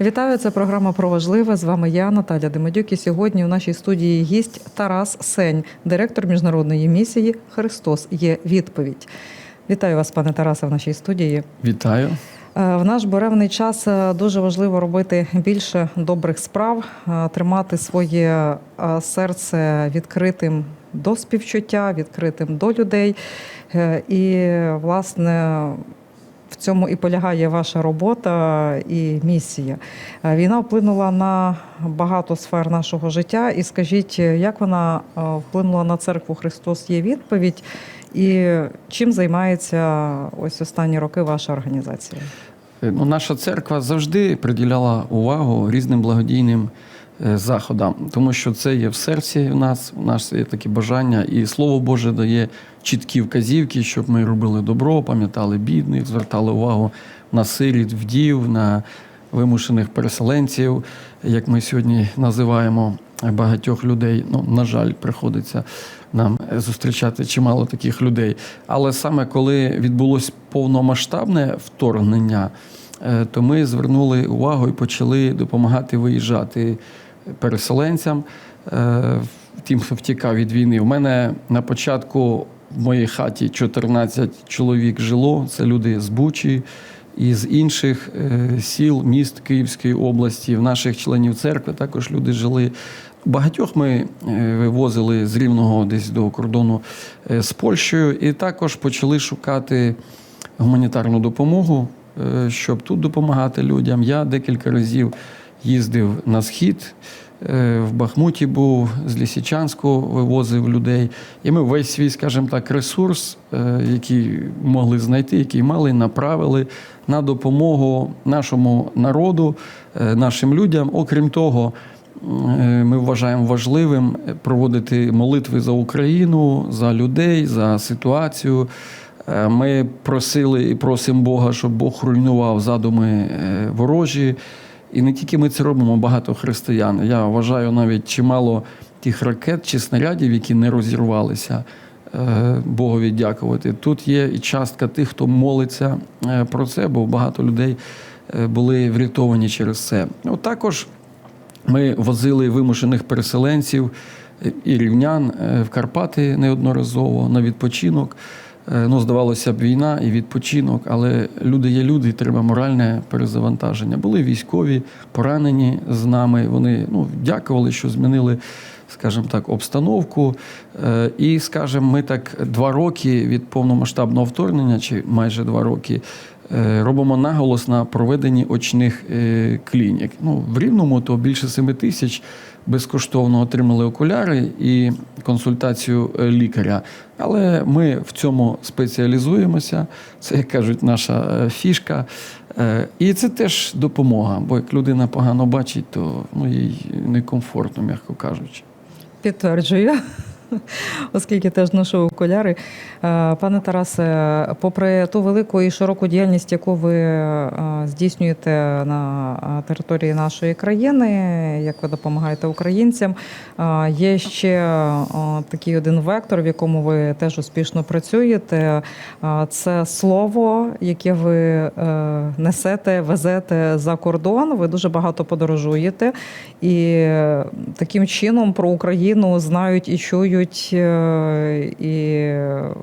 Вітаю, це програма про важливе. З вами я, Наталя Демедюк. І сьогодні у нашій студії гість Тарас Сень, директор міжнародної місії Христос є відповідь. Вітаю вас, пане Тарасе, в нашій студії. Вітаю. Е, В наш буремний час е, дуже важливо робити більше добрих справ, е, тримати своє серце відкритим до співчуття, відкритим до людей. І, власне, в цьому і полягає ваша робота і місія. Е, Війна вплинула на багато сфер нашого життя. І скажіть, як вона е, вплинула на церкву Христос є відповідь, і чим займається ось останні роки ваша організація? Ну, наша церква завжди приділяла увагу різним благодійним е, заходам, тому що це є в серці в нас, у нас є такі бажання, і Слово Боже дає чіткі вказівки, щоб ми робили добро, пам'ятали бідних, звертали увагу на сиріт, вдів, на вимушених переселенців, як ми сьогодні називаємо багатьох людей. Ну, на жаль, приходиться нам зустрічати чимало таких людей. Але саме коли відбулось повномасштабне вторгнення, е, то ми звернули увагу і почали допомагати виїжджати переселенцям, е, тим, хто втікав від війни. У мене на початку в моїй хаті 14 чоловік жило. Це люди з Бучі і з інших е, сіл, міст Київської області. В наших членів церкви також люди жили. Багатьох ми е, вивозили з рівного десь до кордону з Польщею, і також почали шукати гуманітарну допомогу, щоб тут допомагати людям. Я декілька разів їздив на схід. е, В Бахмуті був з Лісічанську вивозив людей. І ми весь свій, скажімо так, ресурс, е, який могли знайти, який мали, направили на допомогу нашому народу, е, нашим людям. Окрім того, Ми вважаємо важливим проводити молитви за Україну, за людей, за ситуацію. Ми просили і просимо Бога, щоб Бог руйнував задуми ворожі. І не тільки ми це робимо, багато християн. Я вважаю навіть чимало тих ракет чи снарядів, які не розірвалися. е, Богові дякувати. Тут є і частка тих, хто молиться е, про це, бо багато людей е, були врятовані через це. От також ми возили вимушених переселенців і рівнян в Карпати неодноразово на відпочинок. Е, Ну, здавалося б, війна і відпочинок, але люди є люди, і треба моральне перезавантаження. Були військові, поранені з нами. Вони ну, дякували, що змінили, скажімо так, обстановку. Е, І, скажімо, ми так два роки від повномасштабного вторгнення, чи майже два роки, робимо наголос на проведенні очних е, клінік. Ну, в Рівному то більше 7 тисяч безкоштовно отримали окуляри і консультацію е, лікаря. Але ми в цьому спеціалізуємося. Це, як кажуть, наша е, фішка. Е, І це теж допомога, бо як людина погано бачить, то ну, їй некомфортно, м'яко кажучи. Підтверджую, оскільки теж ношу окуляри. Е, Пане Тарасе, попри ту велику і широку діяльність, яку ви е, здійснюєте на е, території нашої країни, як ви допомагаєте українцям, є ще такий один вектор, в якому ви теж успішно працюєте. Це слово, яке ви несете, везете за кордон. Ви дуже багато подорожуєте, і таким чином про Україну знають і чують. Е, І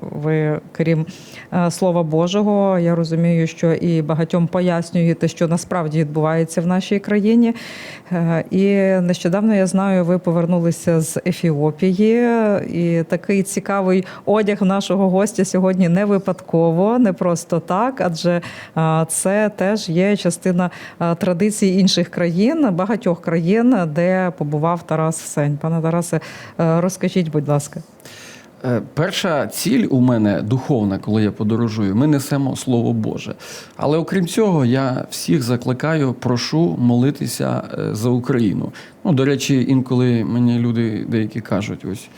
ви, крім е, Слова Божого, я розумію, що і багатьом пояснюєте, що насправді відбувається в нашій країні. Е, І нещодавно я знаю, ви повернулися з Ефіопії, і такий цікавий одяг нашого гостя сьогодні не випадково, не просто так, адже це теж є частина традицій інших країн, багатьох країн, де побував Тарас Сень. Пане Тарасе, розкажіть, будь ласка. Е, Перша ціль у мене духовна, коли я подорожую, ми несемо Слово Боже. Але окрім цього, я всіх закликаю, прошу молитися е, за Україну. Ну, до речі, інколи мені люди деякі кажуть: ось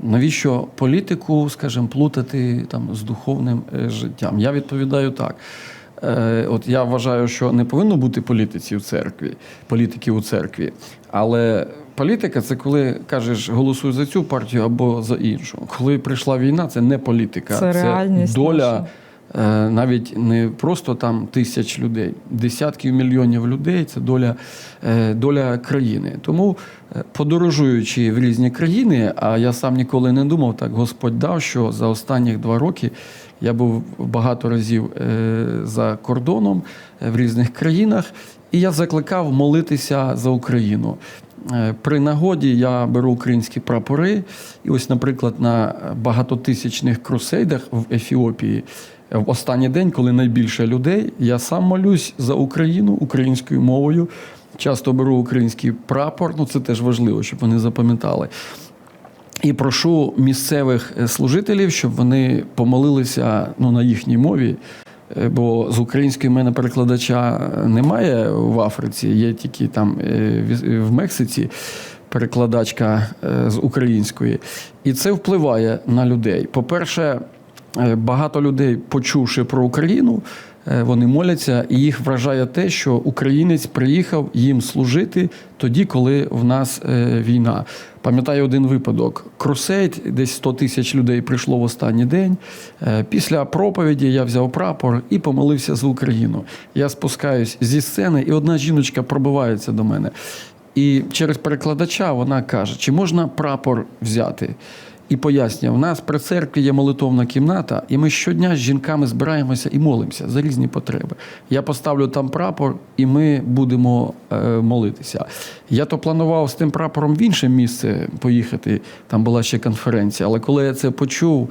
навіщо політику, скажімо, плутати там з духовним е, життям? Я відповідаю так. От я вважаю, що не повинно бути політиці в церкві, політики у церкві. Але політика це коли кажеш голосуй за цю партію або за іншу. Коли прийшла війна, це не політика, Це реальність доля наша. е, навіть не просто там тисяч людей, десятків мільйонів людей це доля, е, доля країни. Тому, е, подорожуючи в різні країни, а я сам ніколи не думав, так Господь дав, що за останні два роки я був багато разів за кордоном в різних країнах, і я закликав молитися за Україну. Е, При нагоді я беру українські прапори, і ось, наприклад, на багатотисячних крусейдах в Ефіопії. е, В останній день, коли найбільше людей, я сам молюсь за Україну українською мовою. Часто беру український прапор, ну це теж важливо, щоб вони запам'ятали. І прошу місцевих е, служителів, щоб вони помолилися ну, на їхній мові. Е, Бо з української мене перекладача немає в Африці, є тільки там е, в- Мексиці перекладачка е, з української. І це впливає на людей. По-перше, е, багато людей, почувши про Україну, е, вони моляться, і їх вражає те, що українець приїхав їм служити тоді, коли в нас е, війна. Пам'ятаю один випадок. Крусейд, десь 100 тисяч людей прийшло в останній день. Е, Після проповіді я взяв прапор і помолився за Україну. Я спускаюсь зі сцени, і одна жіночка пробивається до мене. І через перекладача вона каже: чи можна прапор взяти? І пояснює, в нас при церкві є молитовна кімната, і ми щодня з жінками збираємося і молимося за різні потреби. Я поставлю там прапор, і ми будемо е, молитися. Я то планував з тим прапором в інше місце поїхати. Там була ще конференція. Але коли я це почув,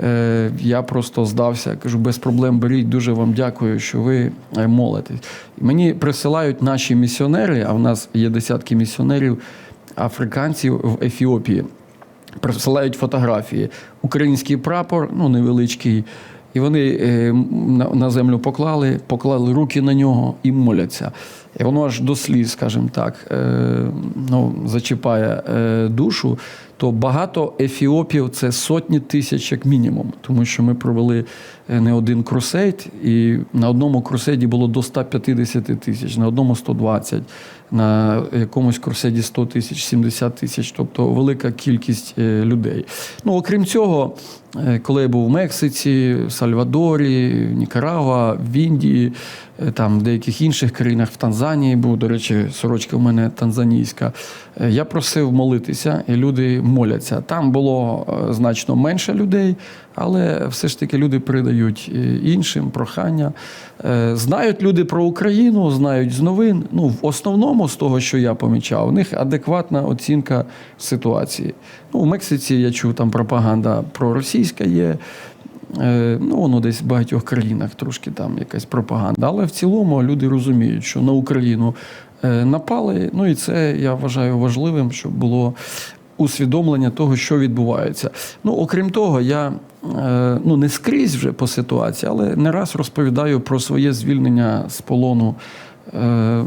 е, я просто здався. Кажу, без проблем беріть. Дуже вам дякую, що ви е, молитесь. Мені присилають наші місіонери, а в нас є десятки місіонерів африканців в Ефіопії присилають фотографії. Український прапор, ну невеличкий, і вони е, на, землю поклали, поклали руки на нього і моляться. І воно аж до сліз, скажімо так, е, ну, зачіпає е, душу. То багато ефіопів це сотні тисяч як мінімум, тому що ми провели е, не один крусейд, і на одному крусейді було до 150 тисяч, на одному 120, на якомусь крусейді 100 тисяч, 70 тисяч, тобто велика кількість е, людей. Ну, окрім цього, коли я був в Мексиці, в Сальвадорі, Нікарагуа, в Індії, е, там в деяких інших країнах, в Танзанії був, до речі, сорочка в мене танзанійська. е, Я просив молитися, і люди моляться. Там було е, значно менше людей, але все ж таки люди передають е, іншим прохання. Е, Знають люди про Україну, знають з новин. Ну, в основному, з того, що я помічав, у них адекватна оцінка ситуації. Ну, у Мексиці я чув, там пропаганда проросійська є. Е, Ну, воно десь в багатьох країнах трошки там якась пропаганда. Але в цілому люди розуміють, що на Україну напали. Ну і це я вважаю важливим, щоб було усвідомлення того, що відбувається. Ну, окрім того, я е, ну, не скрізь вже по ситуації, але не раз розповідаю про своє звільнення з полону е,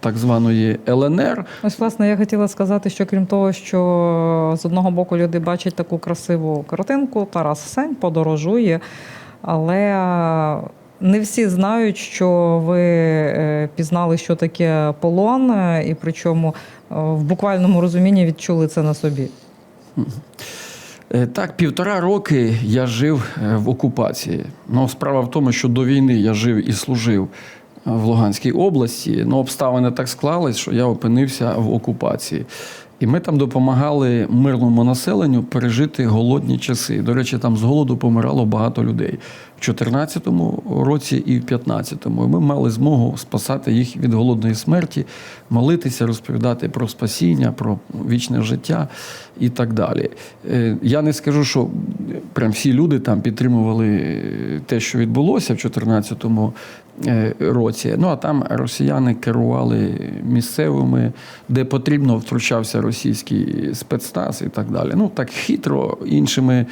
так званої ЛНР. Ось, власне, я хотіла сказати, що крім того, що з одного боку люди бачать таку красиву картинку, Тарас Сень подорожує, але не всі знають, що ви е, пізнали, що таке полон, е, і причому е, в буквальному розумінні відчули це на собі. Так, півтора роки я жив в окупації. Ну, справа в тому, що до війни я жив і служив в Луганській області. Ну, обставини так склались, що я опинився в окупації. І ми там допомагали мирному населенню пережити голодні часи. До речі, там з голоду помирало багато людей в 2014 році і в 2015. І ми мали змогу спасати їх від голодної смерті, молитися, розповідати про спасіння, про вічне життя і так далі. Е, Я не скажу, що прям всі люди там підтримували те, що відбулося в 2014 е, році. Ну а там росіяни керували місцевими, де потрібно втручався російський спецназ і так далі. Ну так хитро іншими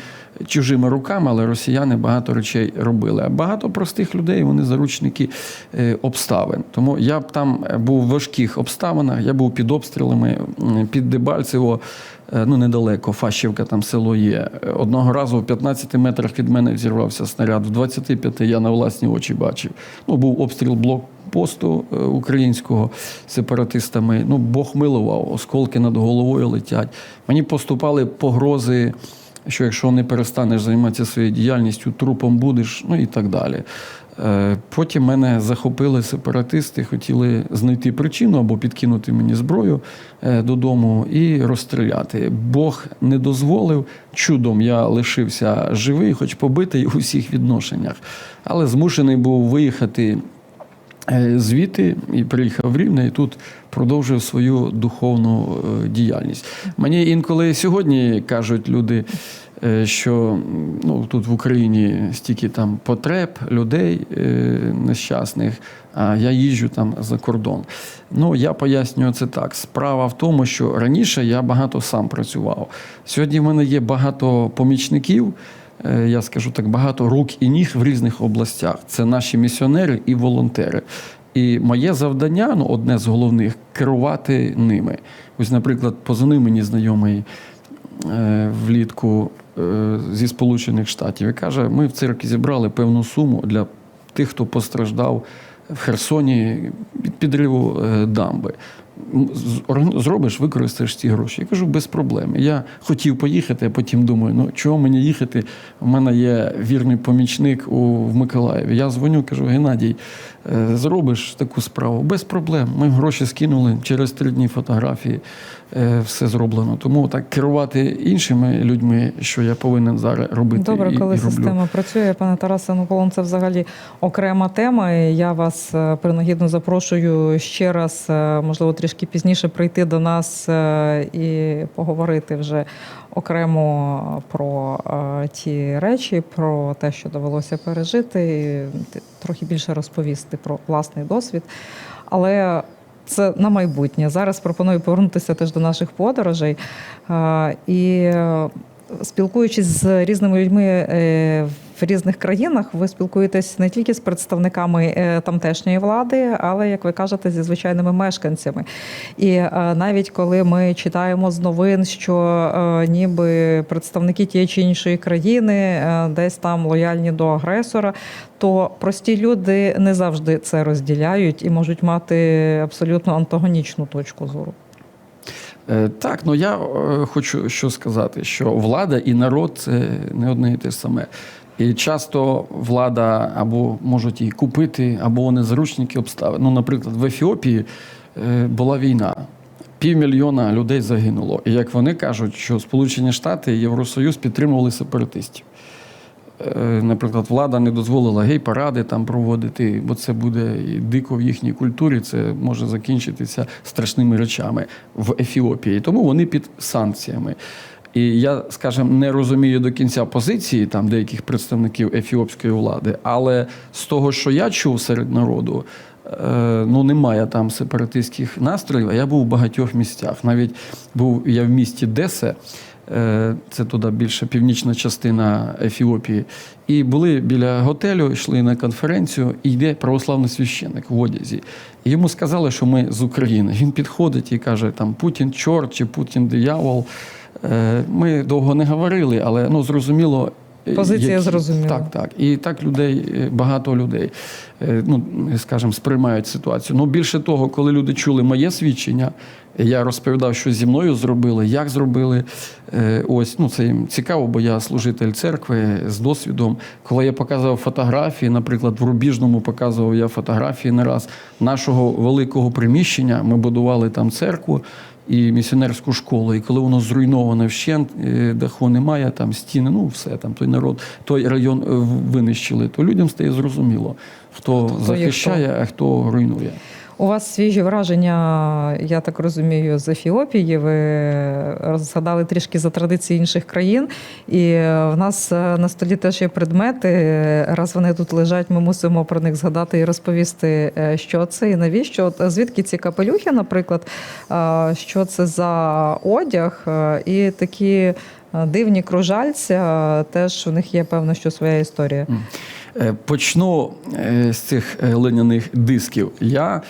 чужими руками, але росіяни багато речей робили. А багато простих людей вони заручники е, обставин. Тому я б там був в важких обставинах, я був під обстрілами, під Дебальцево. е, Ну, недалеко, Фащівка, там село є. Одного разу в 15 метрах від мене взірвався снаряд, в 25 я на власні очі бачив. Ну, був обстріл блокпосту е, українського сепаратистами. Ну, Бог милував, осколки над головою летять. Мені поступали погрози що якщо не перестанеш займатися своєю діяльністю, трупом будеш, ну і так далі. Е, Потім мене захопили сепаратисти, хотіли знайти причину або підкинути мені зброю е, додому і розстріляти. Бог не дозволив. Чудом я лишився живий, хоч побитий у всіх відношеннях, але змушений був виїхати звідти і приїхав в Рівне, і тут продовжив свою духовну е, діяльність. Мені інколи сьогодні кажуть люди, е, що ну, тут в Україні стільки там потреб, людей е, нещасних, а я їжджу там за кордон. Ну, я пояснюю це так. Справа в тому, що раніше я багато сам працював. Сьогодні в мене є багато помічників. Е, Я скажу так, багато рук і ніг в різних областях. Це наші місіонери і волонтери. І моє завдання, ну одне з головних, керувати ними. Ось, наприклад, позвонив мені знайомий е, влітку е, зі Сполучених Штатів і каже: ми в церкві зібрали певну суму для тих, хто постраждав в Херсоні від підриву дамби. Зробиш, використаєш ці гроші. Я кажу, без проблем. Я хотів поїхати, а потім думаю, ну чого мені їхати? У мене є вірний помічник у, в Миколаєві. Я дзвоню, кажу, Геннадій, зробиш таку справу без проблем. Ми гроші скинули через три дні фотографії, е, все зроблено. Тому так керувати іншими людьми, що я повинен зараз робити. Добре, і, коли і роблю. система працює, пане Тарасе, ну це взагалі окрема тема. І я вас е, принагідно запрошую ще раз, е, можливо, трішки пізніше прийти до нас е, і поговорити вже окремо про е, ті речі, про те, що довелося пережити, трохи більше розповісти про власний досвід. Але це на майбутнє. Зараз пропоную повернутися теж до наших подорожей. І е, спілкуючись з різними людьми е, в різних країнах, ви спілкуєтесь не тільки з представниками е, тамтешньої влади, але, як ви кажете, зі звичайними мешканцями. І е, навіть коли ми читаємо з новин, що е, ніби представники тієї чи іншої країни десь там лояльні до агресора, то прості люди не завжди це розділяють і можуть мати абсолютно антагонічну точку зору. Так, ну я хочу що сказати, що влада і народ це не одне і те саме. І часто влада або можуть її купити, або вони заручники обставин. Ну, наприклад, в Ефіопії е, була війна. Півмільйона людей загинуло. І як вони кажуть, що Сполучені Штати і Євросоюз підтримували сепаратистів. Е, Наприклад, влада не дозволила гей-паради там проводити, бо це буде дико в їхній культурі, це може закінчитися страшними речами в Ефіопії. Тому вони під санкціями. І я, скажімо, не розумію до кінця позиції там деяких представників ефіопської влади, але з того, що я чув серед народу, е, ну немає там сепаратистських настроїв. А я був в багатьох місцях. Навіть був я в місті Десе. Це туди більше північна частина Ефіопії. І були біля готелю, йшли на конференцію, і йде православний священник в одязі. Йому сказали, що ми з України. Він підходить і каже: там Путін чорт чи Путін диявол. Е, Ми довго не говорили, але ну зрозуміло. е, Позиція зрозуміла. Так, так. І так людей, е, багато людей, ну, скажімо, сприймають ситуацію. Ну, більше того, коли люди чули моє свідчення, я розповідав, що зі мною зробили, як зробили. Ось, ну, це їм цікаво, бо я служитель церкви з досвідом. Коли я показував фотографії, наприклад, в Рубіжному показував я фотографії не раз нашого великого приміщення, ми будували там церкву. І місіонерську школу, і коли воно зруйноване вщент, е, даху немає, там стіни, ну все там той народ, той район е, винищили, то людям стає зрозуміло, хто, Хто захищає, а хто руйнує. У вас свіжі враження, я так розумію, з Ефіопії. Ви згадали трішки за традиції інших країн. І в нас е, на столі теж є предмети. Раз вони тут лежать, ми мусимо про них згадати і розповісти, е, що це і навіщо. От звідки ці капелюхи, наприклад, е, що це за одяг, е, і такі е, дивні кружальця, теж у них є певно, що своя історія. Е, Почну е, з цих е, линяних дисків. Я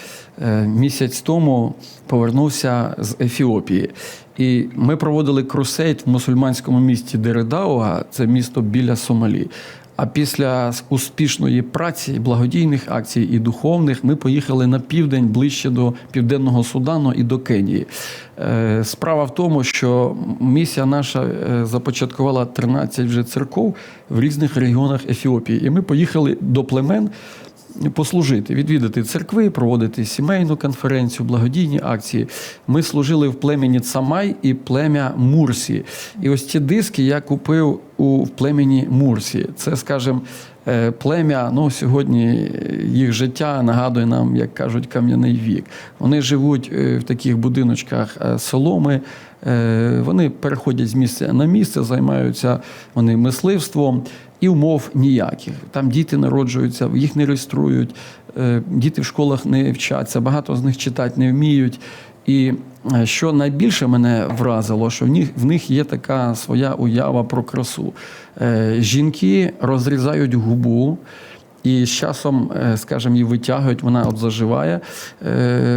місяць тому повернувся з Ефіопії, і ми проводили крусейд в мусульманському місті Дередауга, це місто біля Сомалі. А після успішної праці, благодійних акцій і духовних, ми поїхали на південь ближче до Південного Судану і до Кенії. Е, Справа в тому, що місія наша е, започаткувала 13 вже церков в різних регіонах Ефіопії. І ми поїхали до племен послужити, відвідати церкви, проводити сімейну конференцію, благодійні акції. Ми служили в племені Цамай і плем'я Мурсі. І ось ці диски я купив у племені Мурсі. Це, скажімо, е, плем'я, ну сьогодні їх життя нагадує нам, як кажуть, кам'яний вік. Вони живуть е, в таких будиночках е, соломи. Е, Вони переходять з місця на місце, займаються вони мисливством і умов ніяких. Там діти народжуються, їх не реєструють, е, діти в школах не вчаться, багато з них читати не вміють. І е, що найбільше мене вразило, що в них, в них є така своя уява про красу. Е, Жінки розрізають губу. І з часом, скажімо, її витягують, вона от заживає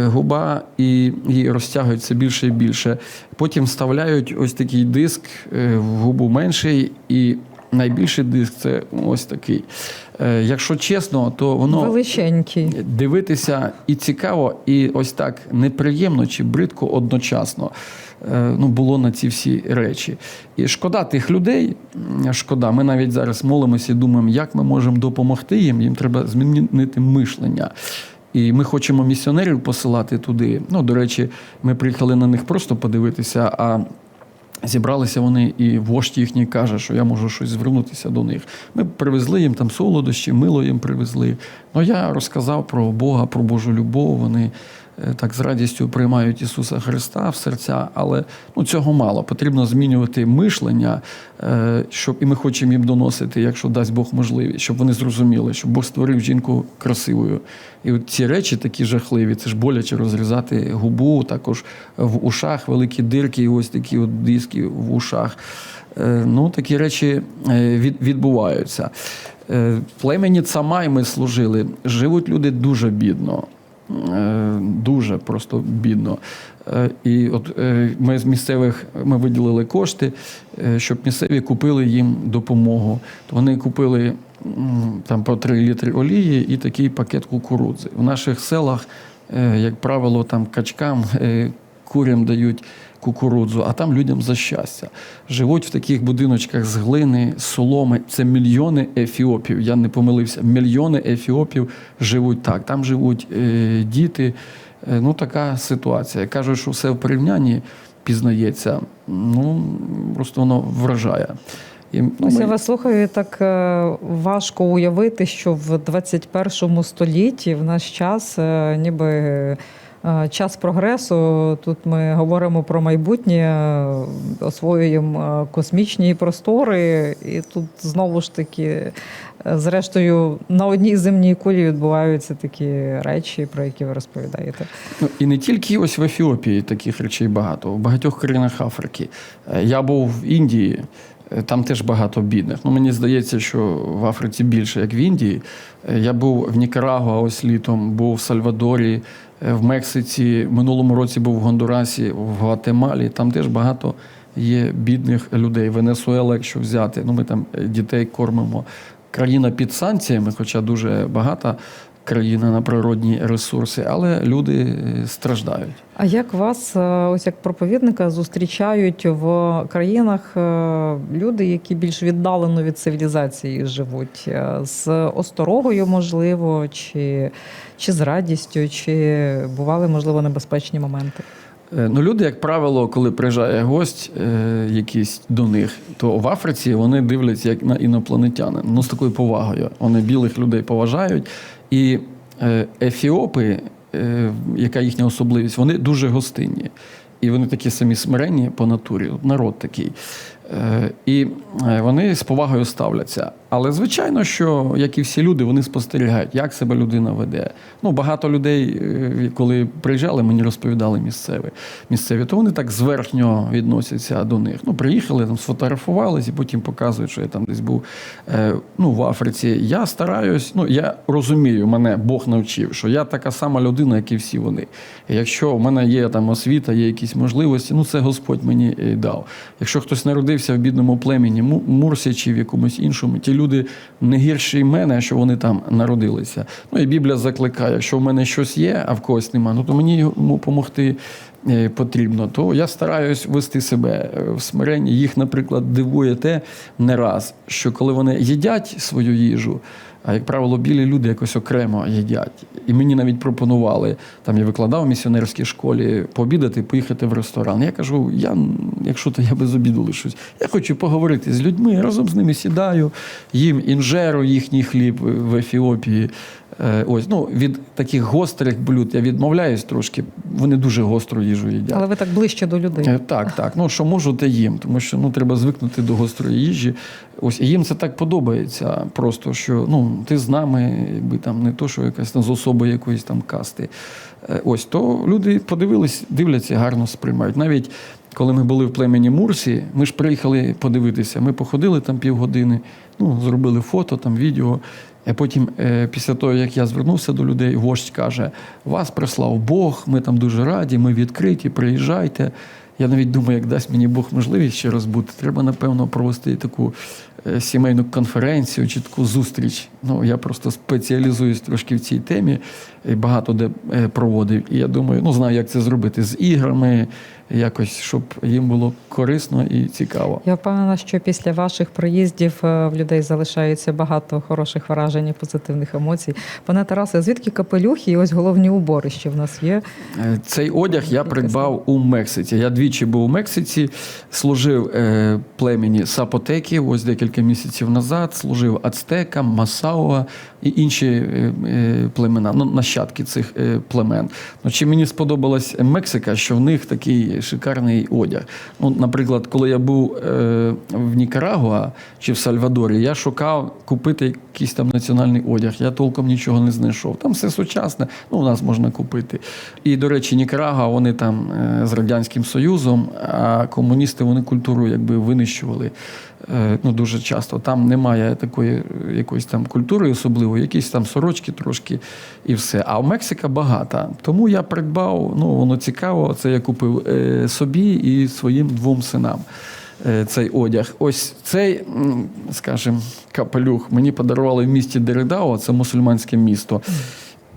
губа і її розтягують все більше і більше. Потім вставляють ось такий диск в губу менший, і найбільший диск це ось такий. Е, Якщо чесно, то воно Величенький. дивитися і цікаво, і ось так неприємно чи бридко одночасно. Е, Ну, було на ці всі речі. І шкода тих людей. Шкода. Ми навіть зараз молимося і думаємо, як ми можемо допомогти їм. Їм треба змінити мишлення. І ми хочемо місіонерів посилати туди. Ну, до речі, ми приїхали на них просто подивитися. а Зібралися вони, і вождь їхній каже, що я можу щось звернутися до них. Ми привезли їм там солодощі, мило їм привезли. Ну я розказав про Бога, про Божу любов. Вони так з радістю приймають Ісуса Христа в серця, але ну, цього мало. Потрібно змінювати мишлення, е, щоб і ми хочемо їм доносити, якщо дасть Бог можливість, щоб вони зрозуміли, що Бог створив жінку красивою. І от ці речі такі жахливі, це ж боляче розрізати губу, також в ушах великі дирки, і ось такі от диски в ушах. Е, Ну, такі речі е, відбуваються. Е, В племені Цамай ми служили. Живуть люди дуже бідно. Е, Дуже просто бідно. Е, І от е, ми з місцевих ми виділили кошти, щоб місцеві купили їм допомогу. То вони купили там по 3 літри олії і такий пакет кукурудзи. В наших селах, як правило, там качкам, курям дають кукурудзу, а там людям за щастя. Живуть в таких будиночках з глини, соломи. Це мільйони ефіопів. Я не помилився. Мільйони ефіопів живуть так. Там живуть е, діти. Е, ну, така ситуація. Кажуть, що все в порівнянні пізнається. Ну, просто воно вражає. І, ну, Ось ми- я вас слухаю, і так е, важко уявити, що в 21 столітті в наш час е, ніби час прогресу. Тут ми говоримо про майбутнє, е, освоюємо е, космічні простори, і тут знову ж таки, е, зрештою, на одній земній кулі відбуваються такі речі, про які ви розповідаєте. Ну, і не тільки ось в Ефіопії таких речей багато, в багатьох країнах Африки. Е, Я був в Індії, е, там теж багато бідних. Ну, мені здається, що в Африці більше, як в Індії. Е, Я був в Нікарагуа ось літом, був в Сальвадорі, е, в Мексиці, в минулому році був в Гондурасі, в Гватемалі. Там теж багато є бідних людей. Венесуела, якщо взяти, ну ми там е, дітей кормимо. Країна під санкціями, хоча дуже багата країна на природні ресурси, але люди е, страждають. А як вас, е, ось як проповідника, зустрічають в країнах е, люди, які більш віддалено від цивілізації живуть? З осторогою, можливо, чи, чи з радістю, чи бували, можливо, небезпечні моменти? Ну, люди, як правило, коли приїжджає гость е, якийсь до них, то в Африці вони дивляться як на інопланетянин. Ну, з такою повагою. Вони білих людей поважають. І е, ефіопи, е, яка їхня особливість, вони дуже гостинні. І вони такі самі смиренні по натурі, народ такий. Е, І е, вони з повагою ставляться. Але звичайно, що як і всі люди, вони спостерігають, як себе людина веде. Ну, багато людей, е, коли приїжджали, мені розповідали місцеві, місцеві, то вони так зверхньо відносяться до них. Ну, приїхали, там сфотографувались і потім показують, що я там десь був ну, в Африці. Я стараюсь, ну я розумію, мене Бог навчив, що я така сама людина, як і всі вони. І якщо в мене є там освіта, є якісь можливості, ну це Господь мені дав. Якщо хтось народився народився в бідному племені Му- Мурсі чи в якомусь іншому. Ті люди не гірші мене, що вони там народилися. Ну і Біблія закликає, що в мене щось є, а в когось нема, ну то мені йому допомогти е, потрібно. То я стараюсь вести себе е, в смиренні. Їх, наприклад, дивує те не раз, що коли вони їдять свою їжу. А як правило, білі люди якось окремо їдять. І мені навіть пропонували, там я викладав в місіонерській школі, пообідати, поїхати в ресторан. Я кажу, я, якщо то я без обіду лишусь, я хочу поговорити з людьми, я разом з ними сідаю, їм інжеру, їхній хліб в Ефіопії. Е, Ось, ну, від таких гострих блюд я відмовляюсь трошки. Вони дуже гостру їжу їдять. Але ви так ближче до людей. Е, Так, так. Ну що можу, те їм, тому що ну треба звикнути до гострої їжі. Ось і їм це так подобається. Просто що ну ти з нами, якби там не то, що якась там з особи якоїсь там касти. Е, Ось то люди подивились, дивляться, гарно сприймають. Навіть коли ми були в племені Мурсі, ми ж приїхали подивитися. Ми походили там півгодини, ну зробили фото, там відео. А потім, е, після того, як я звернувся до людей, вождь каже: вас прислав Бог, ми там дуже раді, ми відкриті, приїжджайте. Я навіть думаю, як дасть мені Бог можливість ще раз бути, треба, напевно, провести таку сімейну конференцію чи таку зустріч. Ну, я просто спеціалізуюсь трошки в цій темі, багато де е, проводив. І я думаю, ну знаю, як це зробити з іграми, якось, щоб їм було корисно і цікаво. Я впевнена, що після ваших приїздів е, в людей залишається багато хороших вражень і позитивних емоцій. Пане Тарасе, звідки капелюхи і ось головні убори, що в нас є? Е, Цей одяг я придбав у Мексиці. Я двічі був у Мексиці, служив е, племені сапотеків ось декілька місяців назад, служив ацтекам, Масауа і інші племена, ну, нащадки цих племен. Ну, чи мені сподобалась Мексика, що в них такий шикарний одяг. Ну, наприклад, коли я був е, в Нікарагуа чи в Сальвадорі, я шукав купити якийсь там національний одяг. Я толком нічого не знайшов. Там все сучасне, ну у нас можна купити. І, до речі, Нікарагуа, вони там е, з Радянським Союзом, а комуністи вони культуру якби винищували. Е, Ну, дуже часто там немає такої е, якоїсь там культури особливої, якісь там сорочки трошки і все. А в Мексика багата. Тому я придбав, ну воно цікаво. Це я купив е, собі і своїм двом синам. Цей одяг. Ось цей, скажімо, капелюх мені подарували в місті Дередао, це мусульманське місто.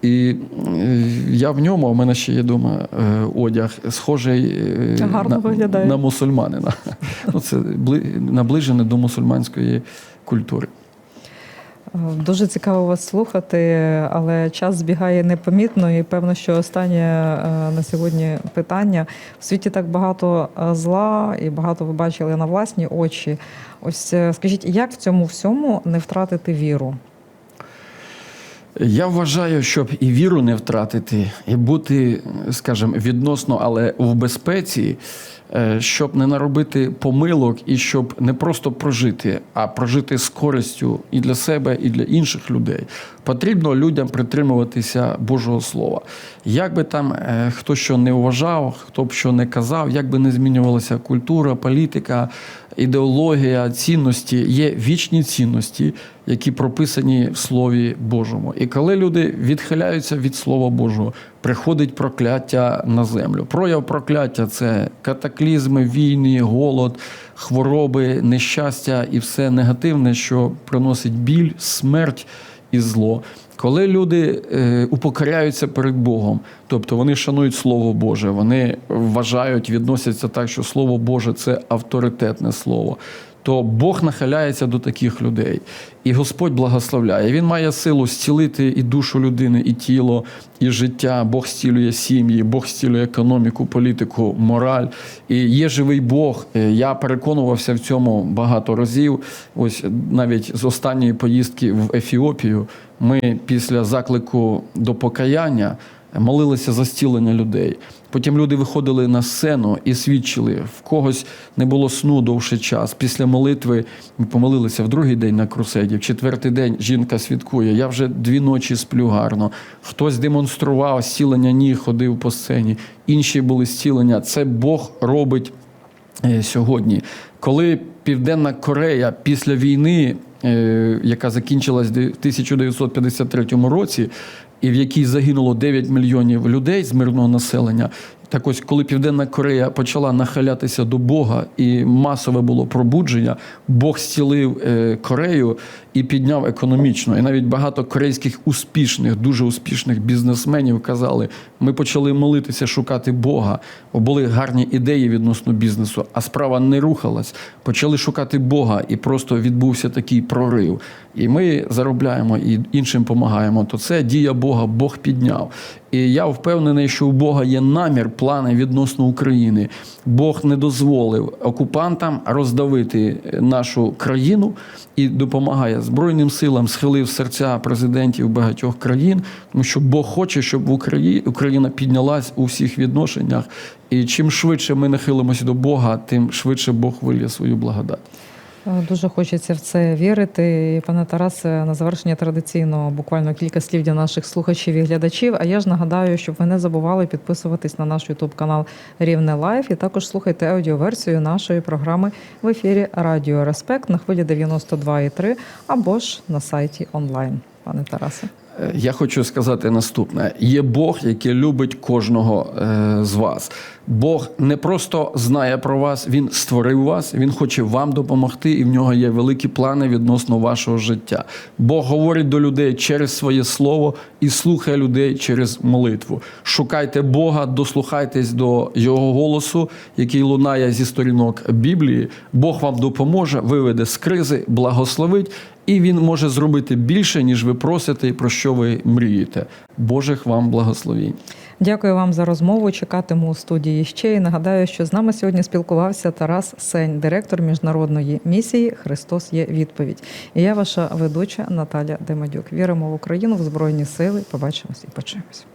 І е, я в ньому, а в мене ще є вдома е, одяг, схожий е, Гарно на, на мусульманина. Ну, це бли- наближене до мусульманської культури. Дуже цікаво вас слухати, але час збігає непомітно, і певно, що останнє на сьогодні питання. В світі так багато зла, і багато ви бачили на власні очі. Ось скажіть, як в цьому всьому не втратити віру? Я вважаю, щоб і віру не втратити, і бути, скажімо, відносно, але в безпеці, е, щоб не наробити помилок і щоб не просто прожити, а прожити з користю і для себе, і для інших людей. Потрібно людям притримуватися Божого Слова. Як би там е, хто що не вважав, хто б що не казав, як би не змінювалася культура, політика, ідеологія, цінності, є вічні цінності, які прописані в Слові Божому. І коли люди відхиляються від Слова Божого, приходить прокляття на землю. Прояв прокляття це катаклізми, війни, голод, хвороби, нещастя і все негативне, що приносить біль, смерть і зло. Коли люди е, упокоряються перед Богом, тобто вони шанують Слово Боже, вони вважають, відносяться так, що Слово Боже це авторитетне слово, то Бог нахиляється до таких людей. І Господь благословляє. Він має силу зцілити і душу людини, і тіло, і життя. Бог зцілює сім'ї, Бог зцілює економіку, політику, мораль. І є живий Бог. Е, Я переконувався в цьому багато разів. Ось навіть з останньої поїздки в Ефіопію ми після заклику до покаяння молилися за зцілення людей. Потім люди виходили на сцену і свідчили, в когось не було сну довший час. Після молитви ми помолилися в другий день на круседі, в четвертий день жінка свідкує. Я вже дві ночі сплю гарно. Хтось демонстрував зцілення ніг, ходив по сцені, інші були зцілення. Це Бог робить е, сьогодні. Коли Південна Корея після війни, е, яка закінчилась в 1953 році, і в якій загинуло 9 мільйонів людей з мирного населення, Так ось, коли Південна Корея почала нахилятися до Бога і масове було пробудження, Бог зцілив е, Корею і підняв економічно. І навіть багато корейських успішних, дуже успішних бізнесменів казали: ми почали молитися, шукати Бога, бо були гарні ідеї відносно бізнесу, а справа не рухалась. Почали шукати Бога, і просто відбувся такий прорив. І ми заробляємо і іншим допомагаємо. То це дія Бога, Бог підняв. І я впевнений, що у Бога є намір, плани відносно України. Бог не дозволив окупантам роздавити нашу країну і допомагає Збройним силам, схилив серця президентів багатьох країн, тому що Бог хоче, щоб Україна піднялась у всіх відношеннях. І чим швидше ми нахилимося до Бога, тим швидше Бог вилє свою благодать. Е, Дуже хочеться в це вірити. Пане Тарасе, на завершення традиційно буквально кілька слів для наших слухачів і глядачів. А я ж нагадаю, щоб ви не забували підписуватись на наш Ютуб канал Рівне Лайф і також слухайте аудіоверсію нашої програми в ефірі Радіо Респект на хвилі 92,3 або ж на сайті онлайн. Пане Тарасе. Е, Я хочу сказати наступне: є Бог, який любить кожного е, з вас. Бог не просто знає про вас, він створив вас, він хоче вам допомогти, і в нього є великі плани відносно вашого життя. Бог говорить до людей через своє слово і слухає людей через молитву. Шукайте Бога, дослухайтесь до Його голосу, який лунає зі сторінок Біблії. Бог вам допоможе, виведе з кризи, благословить. І він може зробити більше, ніж ви просите, і про що ви мрієте. Божих вам благословінь. Дякую вам за розмову. Чекатиму у студії ще. І нагадаю, що з нами сьогодні спілкувався Тарас Сень, директор міжнародної місії Христос є відповідь. І я ваша ведуча Наталя Демадюк. Віримо в Україну, в Збройні Сили. Побачимось і почуємось.